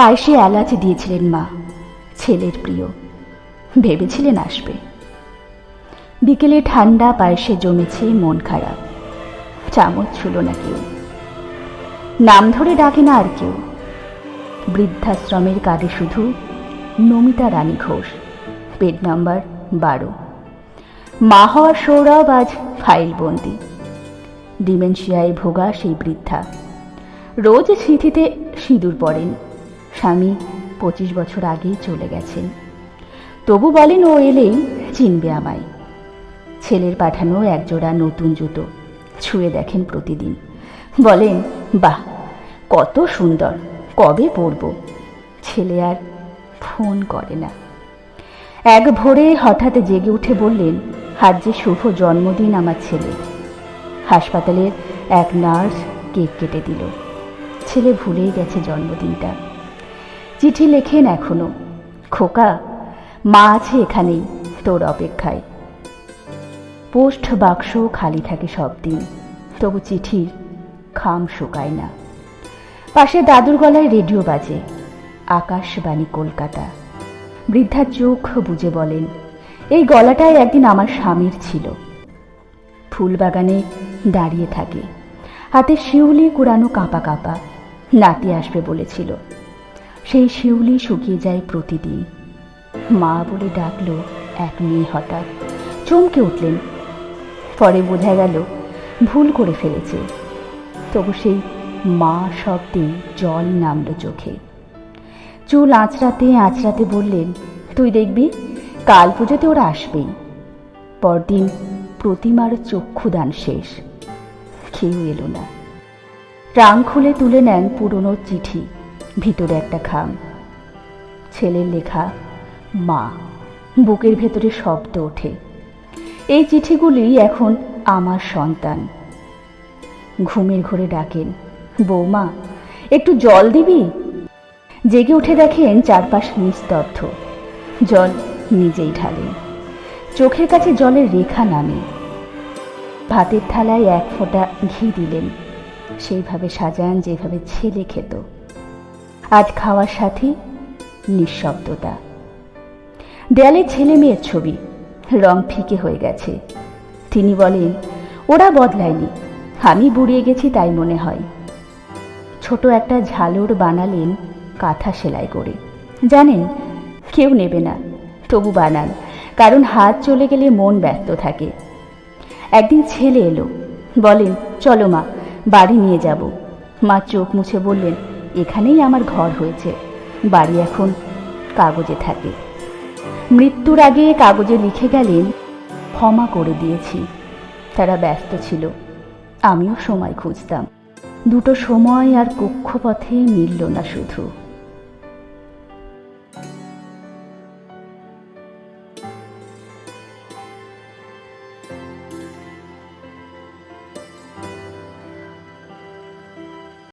পায়েসে এলাচ দিয়েছিলেন মা, ছেলের প্রিয়। ভেবেছিলেন আসবে। বিকেলে ঠান্ডা পায়েসে জমেছে মন খারাপ। চামচ ছিল না কেউ। নাম ধরে ডাকে না আর কেউ। বৃদ্ধাশ্রমের কার্ডে শুধু নমিতা রানী ঘোষ। পেড নাম্বার বারো। মা হওয়ার সৌরভ আজ ফাইলবন্দি ডিমেনশিয়ায় ভোগা সেই বৃদ্ধা। রোজ স্মৃতিতে সিঁদুর পড়েন। স্বামী পঁচিশ বছর আগেই চলে গেছেন। তবু বলেন, ও এলেই চিনবে আমায়। ছেলের পাঠানো একজোড়া নতুন জুতো ছুঁয়ে দেখেন প্রতিদিন। বলেন, বাহ, কত সুন্দর, কবে পরব? ছেলে আর ফোন করে না। এক ভোরে হঠাৎ জেগে উঠে বললেন, আজ যে শুভ জন্মদিন আমার ছেলে। হাসপাতালের এক নার্স কেক কেটে দিল। ছেলে ভুলেই গেছে জন্মদিনটা। চিঠি লেখেন এখনও। খোকা, মা আছে এখানেই তোর অপেক্ষায়। পোস্ট বাক্স খালি থাকে সব দিন তবু চিঠির খাম শুকায় না। পাশে দাদুর গলায় রেডিও বাজে, আকাশবাণী কলকাতা। বৃদ্ধার চোখ বুঝে বলেন, এই গলাটাই একদিন আমার স্বামীর ছিল। ফুলবাগানে দাঁড়িয়ে থাকে হাতে শিউলি কুড়ানো কাঁপা কাঁপা, নাতি আসবে বলেছিল। সেই শিউলি শুকিয়ে যায় প্রতিদিন। মা বলে ডাকলো এক মেয়ে হঠাৎ। চমকে উঠলেন। পরে বোঝা গেল ভুল করে ফেলেছে। তবু সেই মা শব্দে জল নামলো চোখে। চুল আঁচড়াতে আঁচড়াতে বললেন, তুই দেখবি, কাল পুজোতে ওরা আসবেই। পরদিন প্রতিমার চক্ষুদান শেষ। কেউ এলো না। রাং খুলে তুলে নেন পুরনো চিঠি। ভিতরে একটা খাম। ছেলের লেখা, মা। বুকের ভেতরে শব্দ ওঠে। এই চিঠিগুলি এখন আমার সন্তান। ঘুমের ঘরে ডাকেন, বৌমা, একটু জল দিবি? জেগে উঠে দেখেন চারপাশ নিস্তব্ধ। জল নিজেই ঢালেন চোখের কাছে জলের রেখা নামে। ভাতের থালায় এক ফোঁটা ঘি দিলেন। সেইভাবে সাজান, যেভাবে ছেলে খেত। আজ খাওয়ার সাথে নিঃশব্দতা। দেয়ালে ছেলে মেয়ের ছবি, রং ফিকে হয়ে গেছে। তিনি বলেন, ওরা বদলায়নি, আমি বুড়িয়ে গেছি তাই মনে হয়। ছোট একটা ঝালর বানালেন কাঁথা সেলাই করে। জানেন, কেউ নেবে না, তবু বানান, কারণ হাত চলে গেলে মন ব্যস্ত থাকে। একদিন ছেলে এলো, বলেন, চলো মা, বাড়ি নিয়ে যাব। মা চোখ মুছে বললেন এখানেই আমার ঘর হয়েছে। বাড়ি এখন কাগজে থাকে। মৃত্যুর আগে কাগজে লিখে গেলেন, ক্ষমা করে দিয়েছি। তারা ব্যস্ত ছিল। আমিও সময় খুঁজতাম। দুটো সময় আর কক্ষপথে মিলল না শুধু।